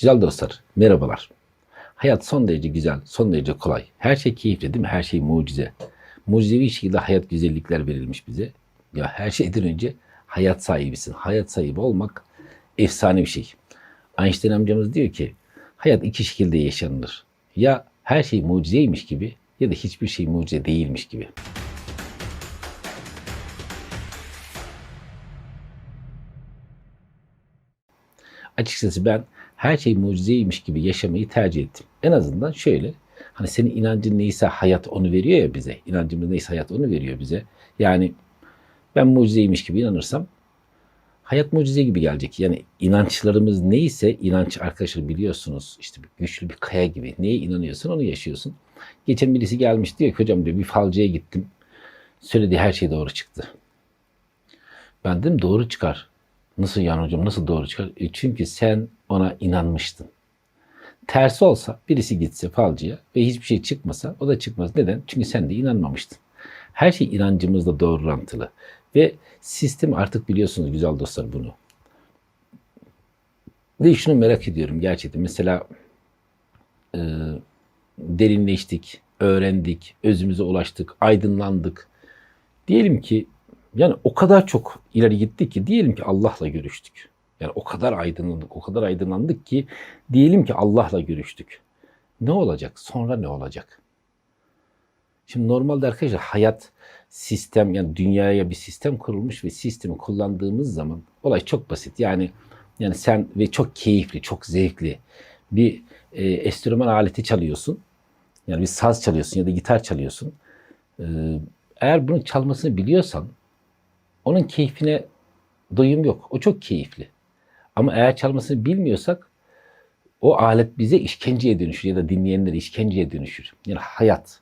Güzel dostlar, merhabalar. Hayat son derece güzel, son derece kolay. Her şey keyifli değil mi? Her şey mucize. Mucizevi şekilde hayat güzellikler verilmiş bize. Ya her şeyden önce hayat sahibisin. Hayat sahibi olmak efsane bir şey. Einstein amcamız diyor ki hayat iki şekilde yaşanılır. Ya her şey mucizeymiş gibi ya da hiçbir şey mucize değilmiş gibi. Açıkçası ben her şey mucizeymiş gibi yaşamayı tercih ettim. En azından şöyle. Hani senin inancın neyse hayat onu veriyor ya bize. İnancımız neyse hayat onu veriyor bize. Yani ben mucizeymiş gibi inanırsam hayat mucize gibi gelecek. Yani inançlarımız neyse inanç arkadaşlar biliyorsunuz işte güçlü bir kaya gibi. Neye inanıyorsan onu yaşıyorsun. Geçen birisi gelmiş diyor ki hocam diyor bir falcıya gittim. Söylediği her şey doğru çıktı. Ben dedim doğru çıkar. Nasıl yani hocam nasıl doğru çıkar? E çünkü sen ona inanmıştın. Tersi olsa birisi gitse falcıya ve hiçbir şey çıkmasa o da çıkmaz. Neden? Çünkü sen de inanmamıştın. Her şey inancımızla doğru orantılı. Ve sistem artık biliyorsunuz güzel dostlar bunu. Ve şunu merak ediyorum gerçekten. Mesela e, derinleştik, öğrendik, özümüze ulaştık, aydınlandık. Diyelim ki yani o kadar çok ileri gittik ki diyelim ki Allah'la görüştük. Yani o kadar aydınlandık, o kadar aydınlandık ki diyelim ki Allah'la görüştük. Ne olacak? Sonra ne olacak? Şimdi normalde arkadaşlar hayat sistem yani dünyaya bir sistem kurulmuş ve sistemi kullandığımız zaman olay çok basit. Yani yani sen ve çok keyifli, çok zevkli bir e, enstrüman aleti çalıyorsun. Yani bir saz çalıyorsun ya da gitar çalıyorsun. E, eğer bunun çalmasını biliyorsan onun keyfine doyum yok. O çok keyifli. Ama eğer çalmasını bilmiyorsak o alet bize işkenceye dönüşür ya da dinleyenlere işkenceye dönüşür. Yani hayat.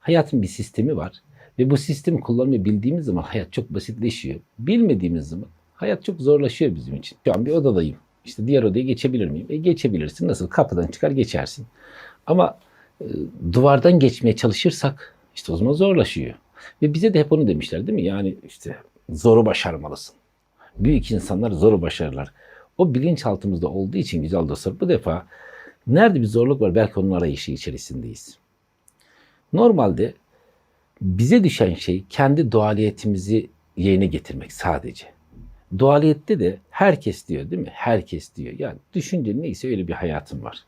Hayatın bir sistemi var. Ve bu sistemi kullanmayı bildiğimiz zaman hayat çok basitleşiyor. Bilmediğimiz zaman hayat çok zorlaşıyor bizim için. Şu an bir odadayım. İşte diğer odaya geçebilir miyim? E geçebilirsin. Nasıl? Kapıdan çıkar geçersin. Ama e, duvardan geçmeye çalışırsak işte o zaman zorlaşıyor. Ve bize de hep onu demişler değil mi? Yani işte zoru başarmalısın. Büyük insanlar zoru başarırlar. O bilinçaltımızda olduğu için güzel dostlar bu defa nerede bir zorluk var belki onun arayışı içerisindeyiz. Normalde bize düşen şey kendi doğaliyetimizi yerine getirmek sadece. Doğaliyette de herkes diyor değil mi? Herkes diyor. Yani düşünce neyse öyle bir hayatım var.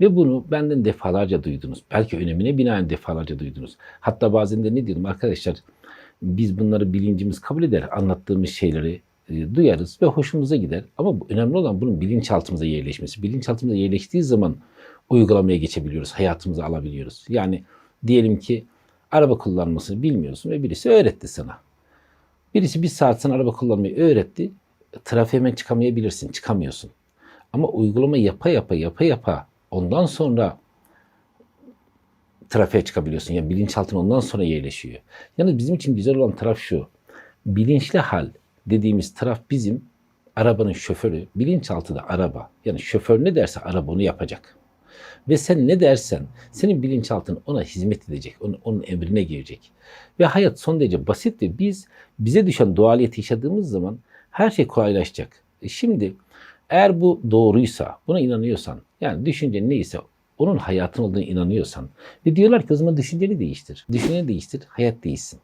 Ve bunu benden defalarca duydunuz. Belki önemine binaen defalarca duydunuz. Hatta bazen de ne diyordum arkadaşlar biz bunları bilincimiz kabul eder. Anlattığımız şeyleri e, duyarız ve hoşumuza gider. Ama önemli olan bunun bilinçaltımıza yerleşmesi. Bilinçaltımıza yerleştiği zaman uygulamaya geçebiliyoruz, hayatımıza alabiliyoruz. Yani diyelim ki araba kullanmasını bilmiyorsun ve birisi öğretti sana. Birisi bir saat sana araba kullanmayı öğretti. Trafiğe hemen çıkamayabilirsin, çıkamıyorsun. Ama uygulama yapa yapa yapa yapa ondan sonra trafiğe çıkabiliyorsun. Yani bilinçaltın ondan sonra yerleşiyor. Yani bizim için güzel olan taraf şu. Bilinçli hal dediğimiz taraf bizim arabanın şoförü. Bilinçaltı da araba. Yani şoför ne derse araba onu yapacak. Ve sen ne dersen senin bilinçaltın ona hizmet edecek. Onun, onun emrine girecek. Ve hayat son derece basit ve biz bize düşen doğaliyeti yaşadığımız zaman her şey kolaylaşacak. E şimdi eğer bu doğruysa, buna inanıyorsan, yani düşünce neyse onun hayatın olduğunu inanıyorsan ve diyorlar ki o zaman düşünceni değiştir. Düşünceni değiştir, hayat değişsin.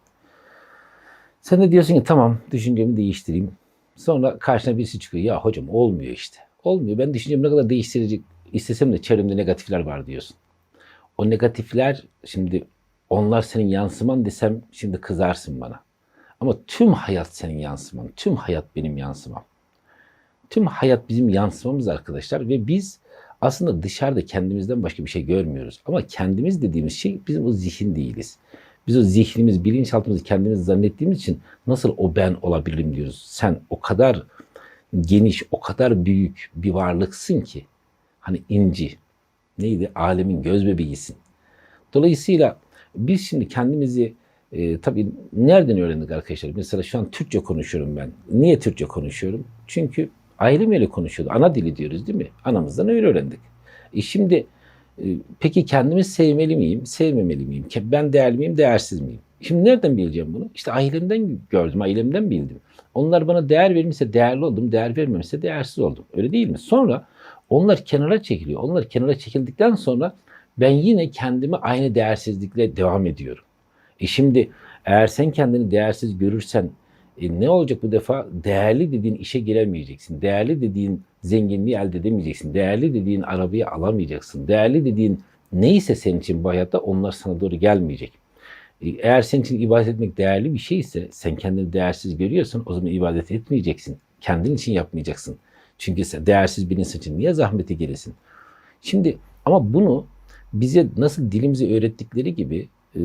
Sen de diyorsun ki tamam düşüncemi değiştireyim. Sonra karşına birisi çıkıyor. Ya hocam olmuyor işte. Olmuyor. Ben düşüncemi ne kadar değiştirecek istesem de çevremde negatifler var diyorsun. O negatifler şimdi onlar senin yansıman desem şimdi kızarsın bana. Ama tüm hayat senin yansıman. Tüm hayat benim yansımam. Tüm hayat bizim yansımamız arkadaşlar ve biz aslında dışarıda kendimizden başka bir şey görmüyoruz. Ama kendimiz dediğimiz şey bizim o zihin değiliz. Biz o zihnimiz, bilinçaltımızı kendimiz zannettiğimiz için nasıl o ben olabilirim diyoruz. Sen o kadar geniş, o kadar büyük bir varlıksın ki. Hani inci, neydi? Alemin göz bebeğisin. Dolayısıyla biz şimdi kendimizi e, tabii nereden öğrendik arkadaşlar? Mesela şu an Türkçe konuşuyorum ben. Niye Türkçe konuşuyorum? Çünkü ailem öyle konuşuyordu. Ana dili diyoruz değil mi? Anamızdan öyle öğrendik. E şimdi e, peki kendimi sevmeli miyim, sevmemeli miyim? Ben değerli miyim, değersiz miyim? Şimdi nereden bileceğim bunu? İşte ailemden gördüm, ailemden bildim. Onlar bana değer vermişse değerli oldum, değer vermemişse değersiz oldum. Öyle değil mi? Sonra Onlar kenara çekiliyor. Onlar kenara çekildikten sonra ben yine kendimi aynı değersizlikle devam ediyorum. E şimdi eğer sen kendini değersiz görürsen e ne olacak bu defa? Değerli dediğin işe giremeyeceksin. Değerli dediğin zenginliği elde edemeyeceksin. Değerli dediğin arabayı alamayacaksın. Değerli dediğin neyse senin için bu hayatta onlar sana doğru gelmeyecek. E, Eğer senin için ibadet etmek değerli bir şeyse, sen kendini değersiz görüyorsan o zaman ibadet etmeyeceksin. Kendin için yapmayacaksın. Çünkü sen değersiz bir insan için niye zahmete giresin? Şimdi ama bunu bize nasıl dilimizi öğrettikleri gibi e,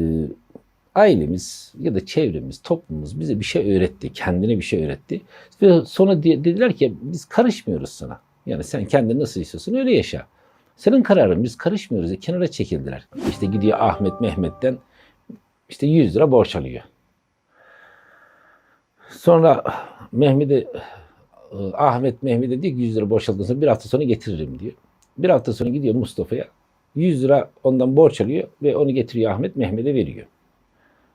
ailemiz ya da çevremiz, toplumumuz bize bir şey öğretti, kendine bir şey öğretti. Ve sonra de- dediler ki biz karışmıyoruz sana. Yani sen kendini nasıl istiyorsun öyle yaşa. Senin kararın biz karışmıyoruz. E, kenara çekildiler. İşte gidiyor Ahmet Mehmet'ten işte 100 lira borç alıyor. Sonra Mehmet'e Ahmet Mehmet'e diyor ki 100 lira borç sonra bir hafta sonra getiririm diyor. Bir hafta sonra gidiyor Mustafa'ya 100 lira ondan borç alıyor ve onu getiriyor Ahmet Mehmet'e veriyor.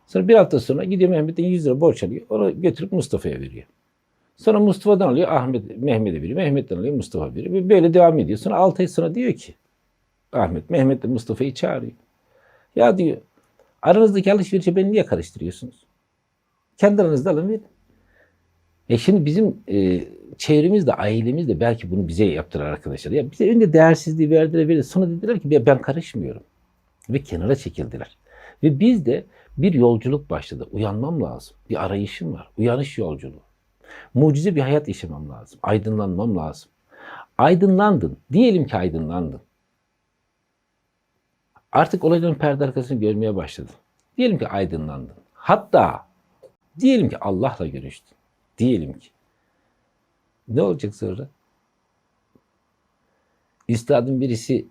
Sonra bir hafta sonra gidiyor Mehmet'ten 100 lira borç alıyor. Onu götürüp Mustafa'ya veriyor. Sonra Mustafa'dan alıyor Ahmet Mehmet'e veriyor. Mehmet'ten alıyor Mustafa veriyor. Ve böyle devam ediyor. Sonra 6 ay sonra diyor ki Ahmet Mehmet de Mustafa'yı çağırıyor. Ya diyor aranızdaki alışverişi beni niye karıştırıyorsunuz? Kendi aranızda alın verin. E şimdi bizim e, çevremizde, ailemizde belki bunu bize yaptılar arkadaşlar. Ya bize önce değersizliği verdiler, verdiler. Sonra dediler ki "Ya ben karışmıyorum. Ve kenara çekildiler. Ve bizde bir yolculuk başladı. Uyanmam lazım. Bir arayışım var. Uyanış yolculuğu. Mucize bir hayat yaşamam lazım. Aydınlanmam lazım. Aydınlandın. Diyelim ki aydınlandın. Artık olayların perde arkasını görmeye başladın. Diyelim ki aydınlandın. Hatta diyelim ki Allah'la görüştün. Diyelim ki. Ne olacak sonra? Üstadın birisi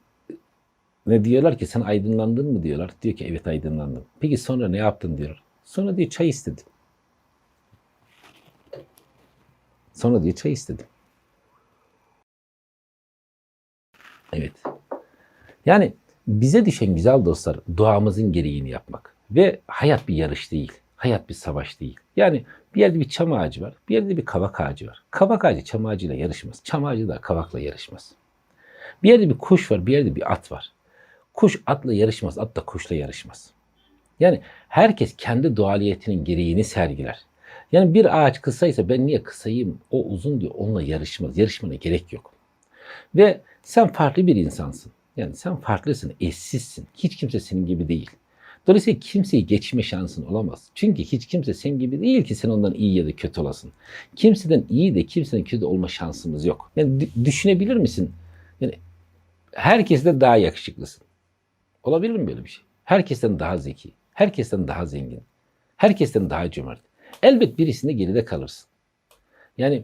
ne diyorlar ki sen aydınlandın mı diyorlar. Diyor ki evet aydınlandım. Peki sonra ne yaptın diyorlar. Sonra diyor çay istedim. Sonra diyor çay istedim. Evet. Yani bize düşen güzel dostlar duamızın gereğini yapmak. Ve hayat bir yarış değil. Hayat bir savaş değil. Yani bir yerde bir çam ağacı var. Bir yerde bir kavak ağacı var. Kavak ağacı çam ağacıyla yarışmaz. Çam ağacı da kavakla yarışmaz. Bir yerde bir kuş var. Bir yerde bir at var. Kuş atla yarışmaz. At da kuşla yarışmaz. Yani herkes kendi doğaliyetinin gereğini sergiler. Yani bir ağaç kısaysa ben niye kısayım? O uzun diyor. Onunla yarışmaz. Yarışmana gerek yok. Ve sen farklı bir insansın. Yani sen farklısın, eşsizsin. Hiç kimse senin gibi değil. Dolayısıyla kimseyi geçme şansın olamaz. Çünkü hiç kimse senin gibi değil ki sen ondan iyi ya da kötü olasın. Kimseden iyi de kimseden kötü olma şansımız yok. Yani dü- düşünebilir misin? Yani herkesten daha yakışıklısın. Olabilir mi böyle bir şey? Herkesten daha zeki, herkesten daha zengin, herkesten daha cömert. Elbet birisinde geride kalırsın. Yani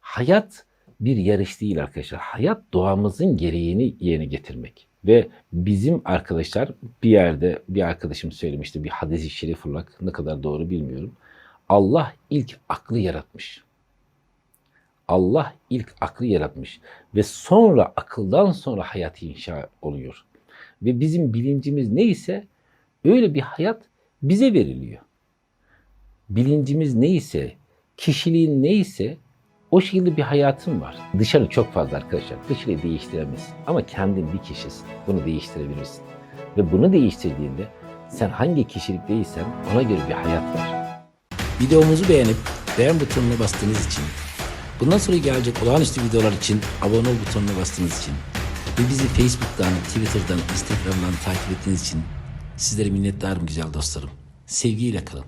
hayat bir yarış değil arkadaşlar. Hayat doğamızın gereğini yerine getirmek. Ve bizim arkadaşlar bir yerde bir arkadaşım söylemişti bir hadis-i şerif olarak ne kadar doğru bilmiyorum. Allah ilk aklı yaratmış. Allah ilk aklı yaratmış ve sonra akıldan sonra hayat inşa oluyor. Ve bizim bilincimiz neyse öyle bir hayat bize veriliyor. Bilincimiz neyse, kişiliğin neyse o şekilde bir hayatın var. Dışarı çok fazla arkadaşlar. Dışarıyı değiştiremezsin. Ama kendin bir kişisin. Bunu değiştirebilirsin. Ve bunu değiştirdiğinde sen hangi kişilikteysen ona göre bir hayat var. Videomuzu beğenip beğen butonuna bastığınız için, bundan sonra gelecek olağanüstü videolar için abone ol butonuna bastığınız için ve bizi Facebook'tan, Twitter'dan, Instagram'dan takip ettiğiniz için sizlere minnettarım güzel dostlarım. Sevgiyle kalın.